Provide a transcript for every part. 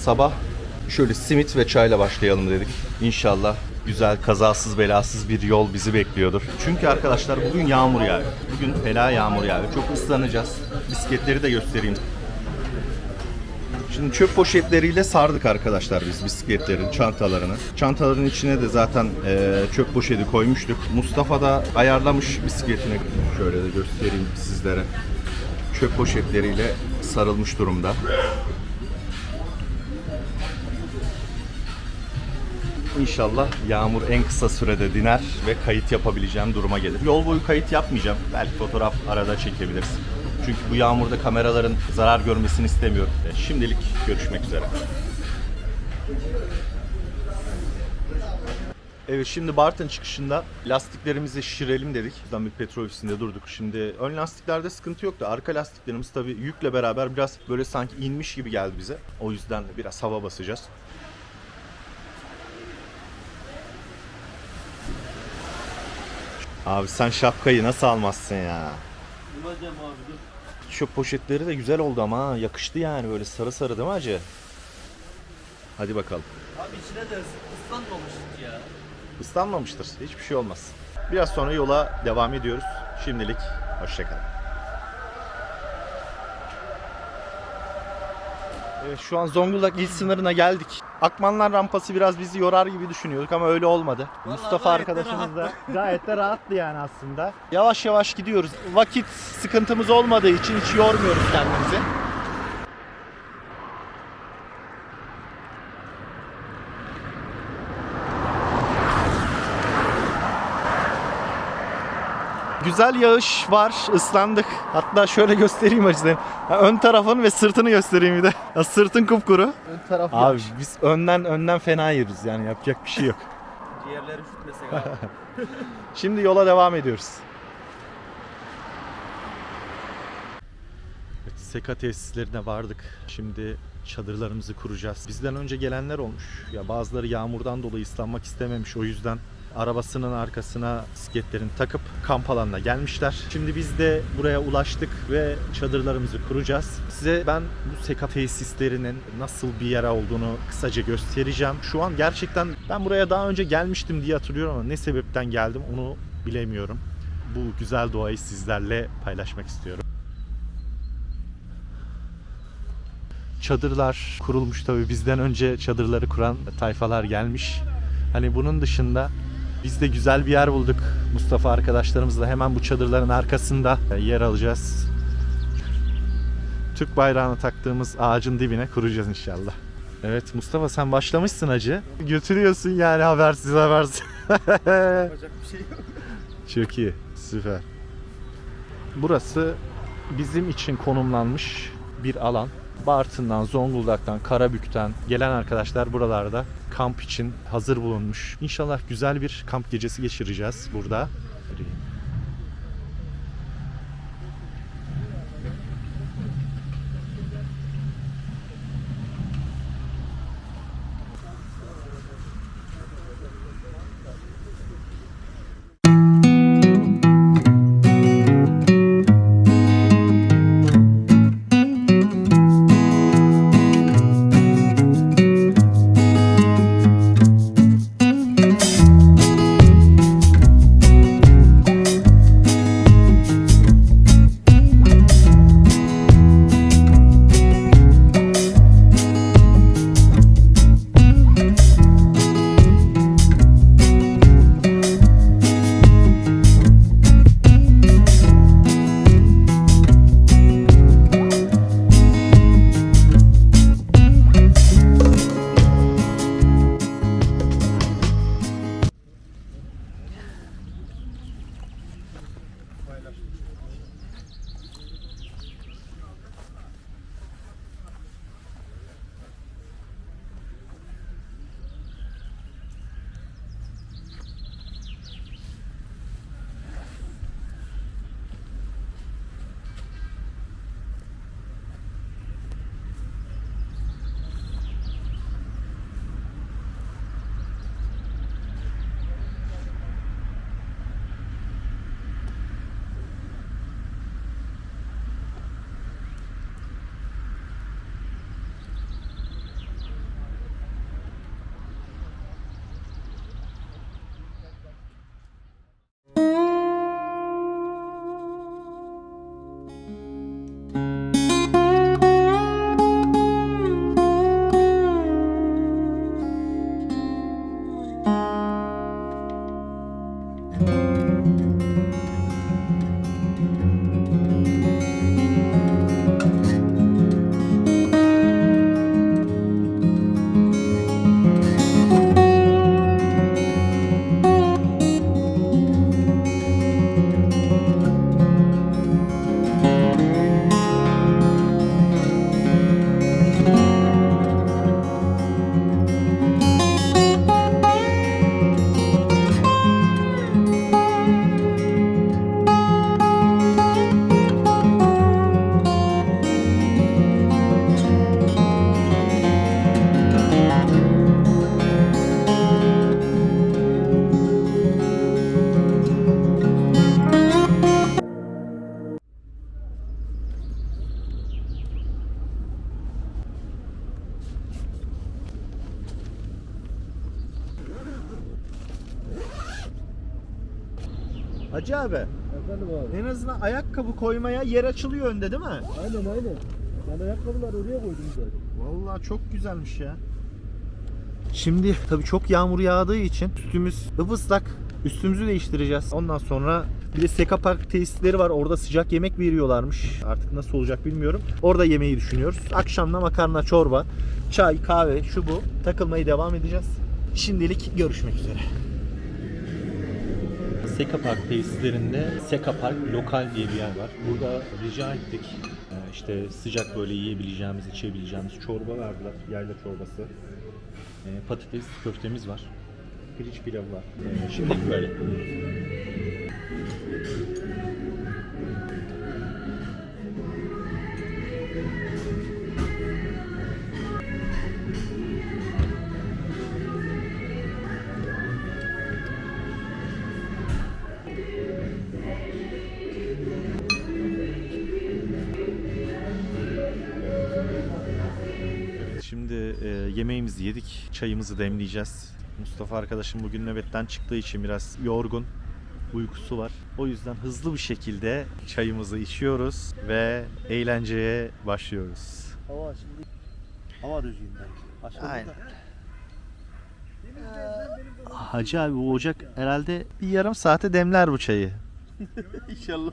sabah şöyle simit ve çayla başlayalım dedik. İnşallah güzel kazasız belasız bir yol bizi bekliyordur. Çünkü arkadaşlar bugün yağmur yağıyor. Bugün fena yağmur yağıyor. Çok ıslanacağız. Bisikletleri de göstereyim. Şimdi çöp poşetleriyle sardık arkadaşlar biz bisikletlerin çantalarını. Çantaların içine de zaten e, çöp poşeti koymuştuk. Mustafa da ayarlamış bisikletini. Şöyle de göstereyim sizlere. Çöp poşetleriyle sarılmış durumda. İnşallah yağmur en kısa sürede diner ve kayıt yapabileceğim duruma gelir. Yol boyu kayıt yapmayacağım. Belki fotoğraf arada çekebiliriz. Çünkü bu yağmurda kameraların zarar görmesini istemiyorum. E, Şimdilik görüşmek üzere. Evet şimdi Bartın çıkışında lastiklerimizi şişirelim dedik. Buradan bir petrol ofisinde durduk. Şimdi ön lastiklerde sıkıntı yoktu. Arka lastiklerimiz tabii yükle beraber biraz böyle sanki inmiş gibi geldi bize. O yüzden biraz hava basacağız. Abi sen şapkayı nasıl almazsın ya? Bulacağım abi dur. Çöp poşetleri de güzel oldu ama ha. yakıştı yani böyle sarı sarı değil mi acı? Hadi bakalım. Abi içine de ıslanmamış hiç ya. Islanmamıştır. Hiçbir şey olmaz. Biraz sonra yola devam ediyoruz. Şimdilik hoşçakalın. Evet şu an Zonguldak il sınırına geldik. Akmanlar rampası biraz bizi yorar gibi düşünüyorduk ama öyle olmadı. Vallahi Mustafa gayet de arkadaşımız da gayet de rahattı yani aslında. Yavaş yavaş gidiyoruz. Vakit sıkıntımız olmadığı için hiç yormuyoruz kendimizi. Güzel yağış var, ıslandık. Hatta şöyle göstereyim açıdan. Ön tarafın ve sırtını göstereyim bir de. Ya sırtın kupkuru. Ön taraf Abi biz önden önden fena yeriz yani yapacak bir şey yok. Ciğerleri üşütmesek abi. Şimdi yola devam ediyoruz. Evet, Seka tesislerine vardık. Şimdi çadırlarımızı kuracağız. Bizden önce gelenler olmuş. Ya bazıları yağmurdan dolayı ıslanmak istememiş. O yüzden arabasının arkasına bisikletlerini takıp kamp alanına gelmişler. Şimdi biz de buraya ulaştık ve çadırlarımızı kuracağız. Size ben bu Seka tesislerinin nasıl bir yer olduğunu kısaca göstereceğim. Şu an gerçekten ben buraya daha önce gelmiştim diye hatırlıyorum ama ne sebepten geldim onu bilemiyorum. Bu güzel doğayı sizlerle paylaşmak istiyorum. Çadırlar kurulmuş tabii bizden önce çadırları kuran tayfalar gelmiş. Hani bunun dışında biz de güzel bir yer bulduk. Mustafa arkadaşlarımızla hemen bu çadırların arkasında yer alacağız. Türk bayrağını taktığımız ağacın dibine kuracağız inşallah. Evet Mustafa sen başlamışsın acı. Götürüyorsun yani habersiz habersiz. Yapacak bir şey yok. Çok iyi. Süper. Burası bizim için konumlanmış bir alan. Bartın'dan, Zonguldak'tan, Karabük'ten gelen arkadaşlar buralarda kamp için hazır bulunmuş. İnşallah güzel bir kamp gecesi geçireceğiz burada. Hacı abi Efendim abi. en azından ayakkabı koymaya yer açılıyor önde değil mi? Aynen aynen. Ben ayakkabıları oraya koydum zaten. Vallahi çok güzelmiş ya. Şimdi tabii çok yağmur yağdığı için üstümüz ıslak. Üstümüzü değiştireceğiz. Ondan sonra bir de Seka Park tesisleri var. Orada sıcak yemek veriyorlarmış. Artık nasıl olacak bilmiyorum. Orada yemeği düşünüyoruz. Akşamda makarna, çorba, çay, kahve, şu bu. Takılmayı devam edeceğiz. Şimdilik görüşmek üzere. Seka Park tesislerinde Seka Park Lokal diye bir yer var. Burada rica ettik. Ee, işte sıcak böyle yiyebileceğimiz, içebileceğimiz çorba verdiler. Yayla çorbası. Ee, patates köftemiz var. Pirinç pilavı var. Ee, şimdilik böyle. Yemeğimizi yedik, çayımızı demleyeceğiz. Mustafa arkadaşım bugün nöbetten çıktığı için biraz yorgun, uykusu var. O yüzden hızlı bir şekilde çayımızı içiyoruz ve eğlenceye başlıyoruz. Hava şimdi hava. Aşağıda Aynen. Hacı abi bu ocak herhalde bir yarım saate demler bu çayı. İnşallah.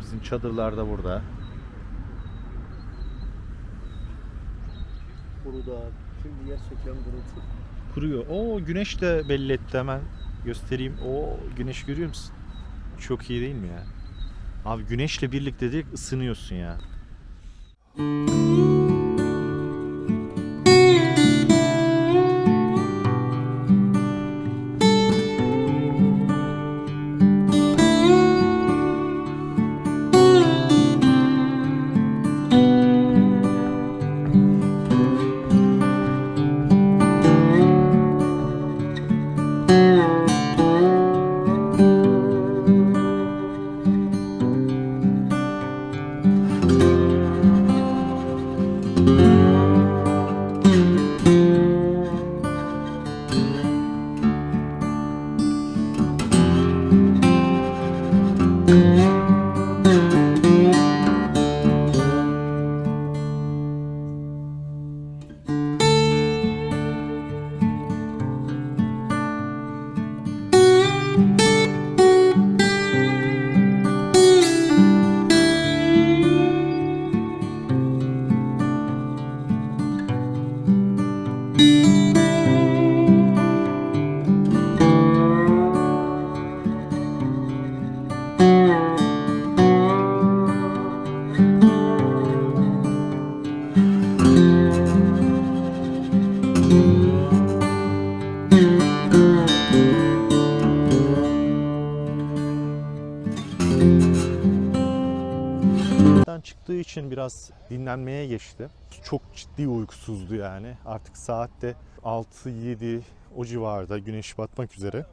Bizim çadırlar da burada. Kuruda. Şimdi gerçekten kurudu. Kuruyor. Oo güneş de belli etti hemen. Göstereyim. O güneş görüyor musun? Çok iyi değil mi ya? Abi güneşle birlikte direkt ısınıyorsun ya. Evden dinlenmeye geçti. Çok ciddi uykusuzdu yani. Artık saatte 6-7 o civarda güneş batmak üzere.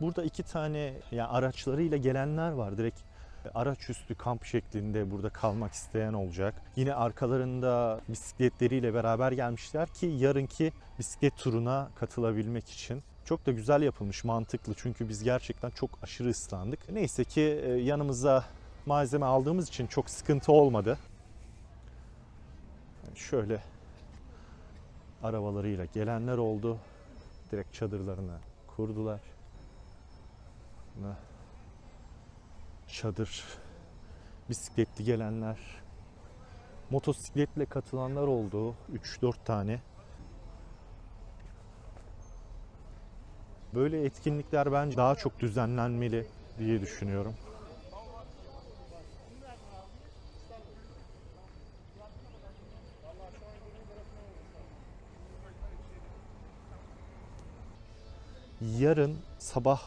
Burada iki tane yani araçlarıyla gelenler var. Direkt araç üstü kamp şeklinde burada kalmak isteyen olacak. Yine arkalarında bisikletleriyle beraber gelmişler ki yarınki bisiklet turuna katılabilmek için. Çok da güzel yapılmış, mantıklı. Çünkü biz gerçekten çok aşırı ıslandık. Neyse ki e, yanımıza malzeme aldığımız için çok sıkıntı olmadı. Şöyle arabalarıyla gelenler oldu. Direkt çadırlarına kurdular. Çadır, bisikletli gelenler, motosikletle katılanlar oldu. 3-4 tane. Böyle etkinlikler bence daha çok düzenlenmeli diye düşünüyorum. Yarın sabah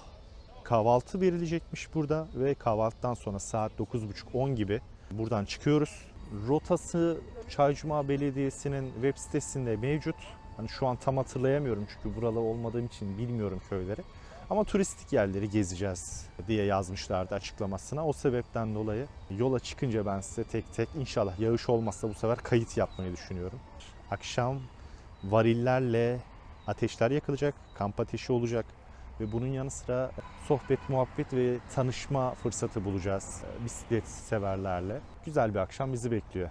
kahvaltı verilecekmiş burada ve kahvaltıdan sonra saat 9.30-10 gibi buradan çıkıyoruz. Rotası Çaycuma Belediyesi'nin web sitesinde mevcut. Hani şu an tam hatırlayamıyorum çünkü buralı olmadığım için bilmiyorum köyleri. Ama turistik yerleri gezeceğiz diye yazmışlardı açıklamasına. O sebepten dolayı yola çıkınca ben size tek tek inşallah yağış olmazsa bu sefer kayıt yapmayı düşünüyorum. Akşam varillerle ateşler yakılacak, kamp ateşi olacak ve bunun yanı sıra sohbet, muhabbet ve tanışma fırsatı bulacağız e, bisiklet severlerle. Güzel bir akşam bizi bekliyor.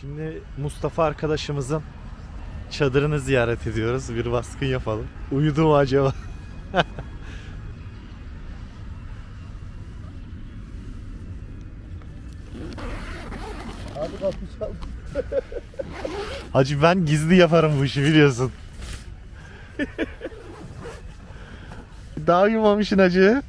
Şimdi Mustafa arkadaşımızın çadırını ziyaret ediyoruz. Bir baskın yapalım. Uyudu mu acaba? Hadi kapı çal. Hacı ben gizli yaparım bu işi biliyorsun. Daha uyumamışsın hacı.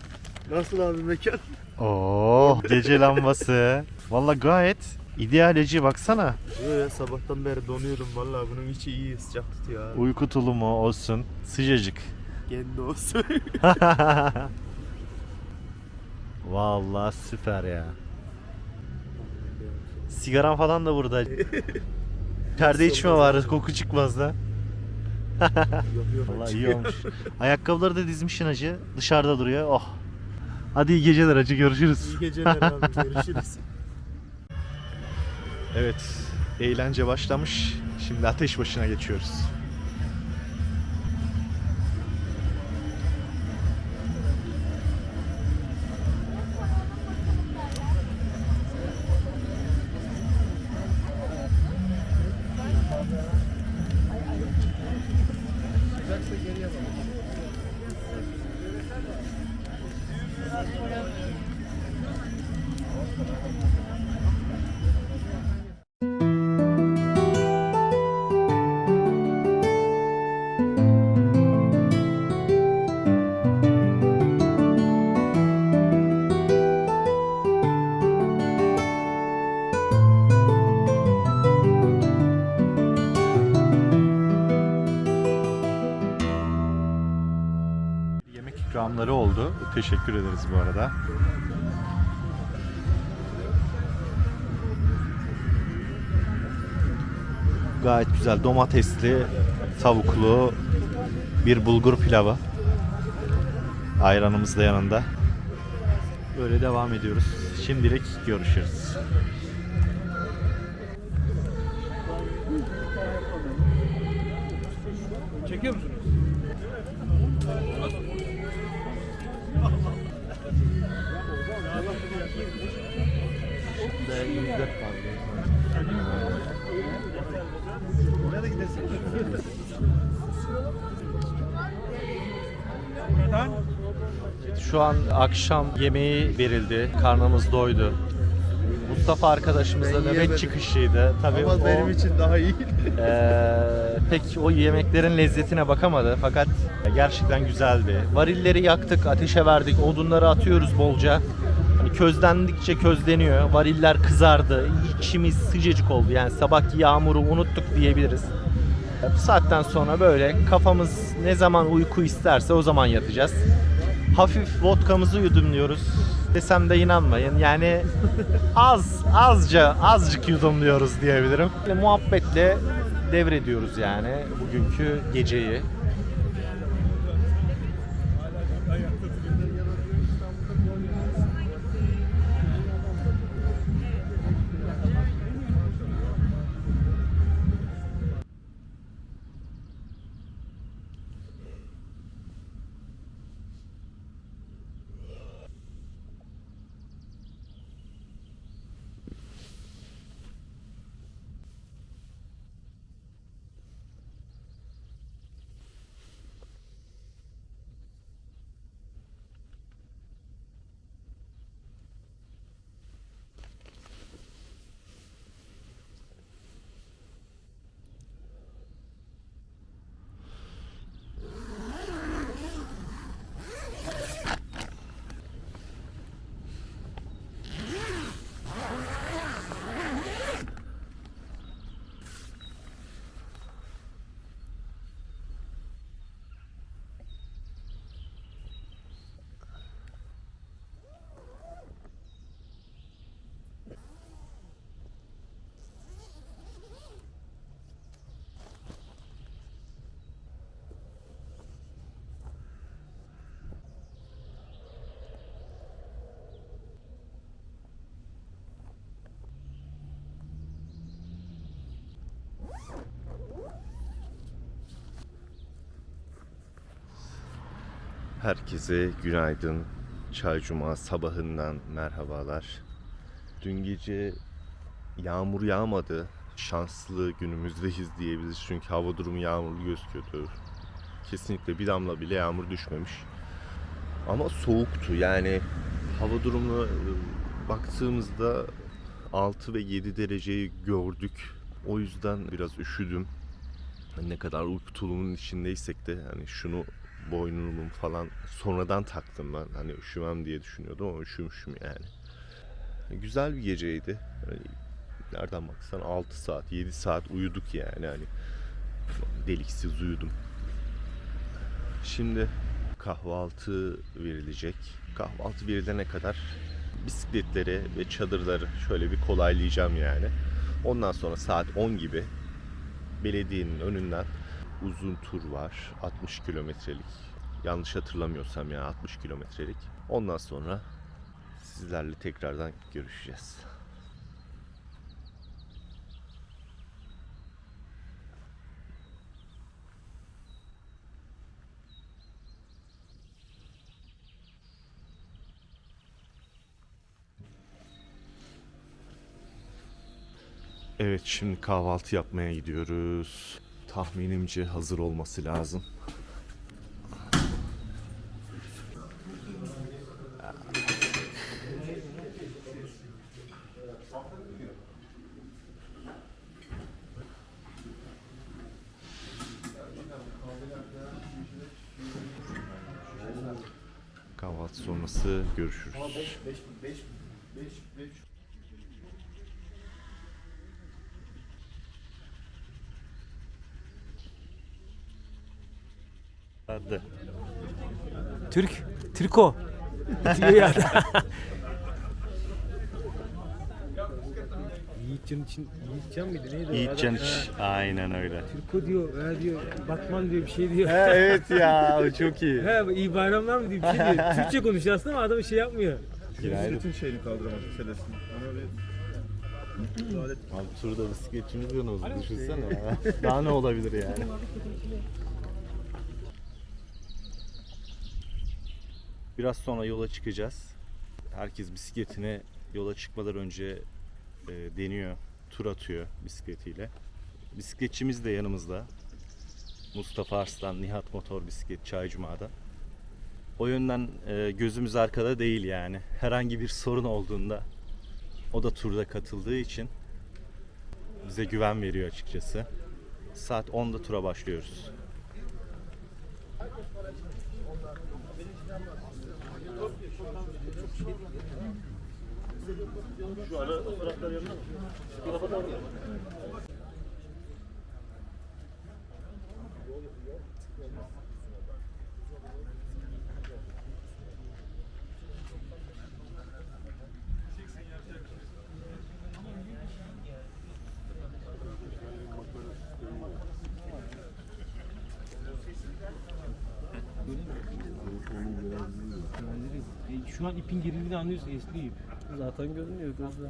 Nasıl abi mekan? Oo, gece lambası. Valla gayet ideal hacı baksana. Ya sabahtan beri donuyorum vallahi bunun içi iyi sıcak tutuyor abi. Uyku tulumu olsun. Sıcacık. Kendi olsun. Vallahi süper ya. Sigaran falan da burada. İçeride içme var, koku çıkmaz da. yok yok. Vallahi iyi olmuş. Ayakkabıları da dizmişsin hacı. Dışarıda duruyor. Oh. Hadi iyi geceler hacı görüşürüz. İyi geceler abi görüşürüz. Evet, eğlence başlamış. Şimdi ateş başına geçiyoruz. Teşekkür ederiz bu arada. Gayet güzel domatesli, tavuklu bir bulgur pilavı. Ayranımız da yanında. Böyle devam ediyoruz. Şimdilik görüşürüz. Çekiyor musunuz? Şu an akşam yemeği verildi. Karnımız doydu. Mustafa arkadaşımız da nöbet çıkışıydı. Tabii Ama o, benim için daha iyi. eee, pek o yemeklerin lezzetine bakamadı. Fakat gerçekten güzeldi. Varilleri yaktık, ateşe verdik. Odunları atıyoruz bolca. Közlendikçe közleniyor. Variller kızardı. İçimiz sıcacık oldu. Yani sabahki yağmuru unuttuk diyebiliriz. Bu saatten sonra böyle kafamız ne zaman uyku isterse o zaman yatacağız. Hafif vodkamızı yudumluyoruz. Desem de inanmayın. Yani az, azca, azıcık yudumluyoruz diyebilirim. Muhabbetle devrediyoruz yani bugünkü geceyi. Herkese günaydın. Çay Cuma sabahından merhabalar. Dün gece yağmur yağmadı. Şanslı günümüzdeyiz diyebiliriz. Çünkü hava durumu yağmurlu gözüküyordu. Kesinlikle bir damla bile yağmur düşmemiş. Ama soğuktu. Yani hava durumuna e, baktığımızda 6 ve 7 dereceyi gördük. O yüzden biraz üşüdüm. Ne kadar uyku tulumunun içindeysek de hani şunu boynumun falan sonradan taktım ben. Hani üşümem diye düşünüyordum ama üşümüşüm yani. Güzel bir geceydi. Hani nereden baksan 6 saat, 7 saat uyuduk yani hani deliksiz uyudum. Şimdi kahvaltı verilecek. Kahvaltı verilene kadar bisikletleri ve çadırları şöyle bir kolaylayacağım yani. Ondan sonra saat 10 gibi belediyenin önünden uzun tur var. 60 kilometrelik. Yanlış hatırlamıyorsam ya 60 kilometrelik. Ondan sonra sizlerle tekrardan görüşeceğiz. Evet şimdi kahvaltı yapmaya gidiyoruz. Tahminimce hazır olması lazım. Kahvaltı sonrası görüşürüz. Hadi. Türk, Triko. Yiğitcan için, Yiğitcan mıydı neydi? o? Adam-. Ha, Aynen öyle. Triko diyor, ha diyor, Batman diyor bir şey diyor. evet ya o çok iyi. He, iyi bayramlar mı diyor bir şey diyor. Türkçe konuşuyor aslında ama adam şey yapmıyor. Bisikletin şeyini kaldıramadı selesini. Ona bir Abi turda bisikletçimiz yanımızda düşünsene ya. Daha ne olabilir yani? Biraz sonra yola çıkacağız. Herkes bisikletine yola çıkmadan önce e, deniyor, tur atıyor bisikletiyle. Bisikletçimiz de yanımızda. Mustafa Arslan, Nihat Motor Bisiklet Çaycuma'da. O yönden e, gözümüz arkada değil yani. Herhangi bir sorun olduğunda o da turda katıldığı için bize güven veriyor açıkçası. Saat 10'da tura başlıyoruz. E, Şu an ipin gerildiğini anlıyorsun eski ip. Zaten görünüyor gözle.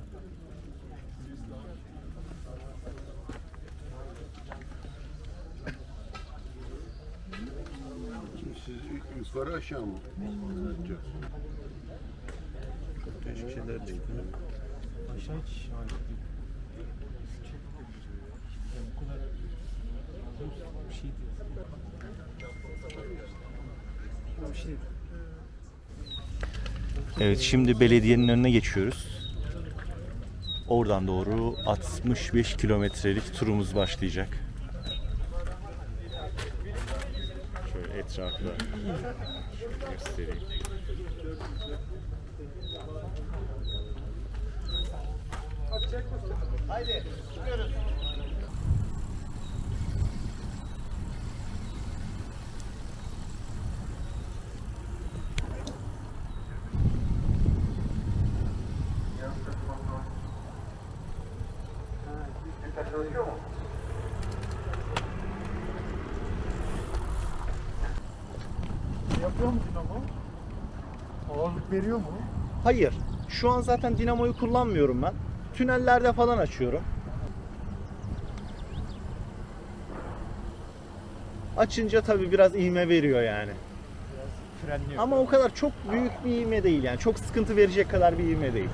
Siz yukarı aşağı mı? değişik şeyler değil. Aşağı hiç bu kadar bir şey değil. Bir şey değil. Evet şimdi belediyenin önüne geçiyoruz. Oradan doğru 65 kilometrelik turumuz başlayacak. Şöyle etrafı da göstereyim. Yapıyor Veriyor mu? Hayır. Şu an zaten dinamoyu kullanmıyorum ben. Tünellerde falan açıyorum. Açınca tabii biraz ivme veriyor yani. frenliyor. Ama o kadar çok büyük bir ivme değil yani. Çok sıkıntı verecek kadar bir ivme değil.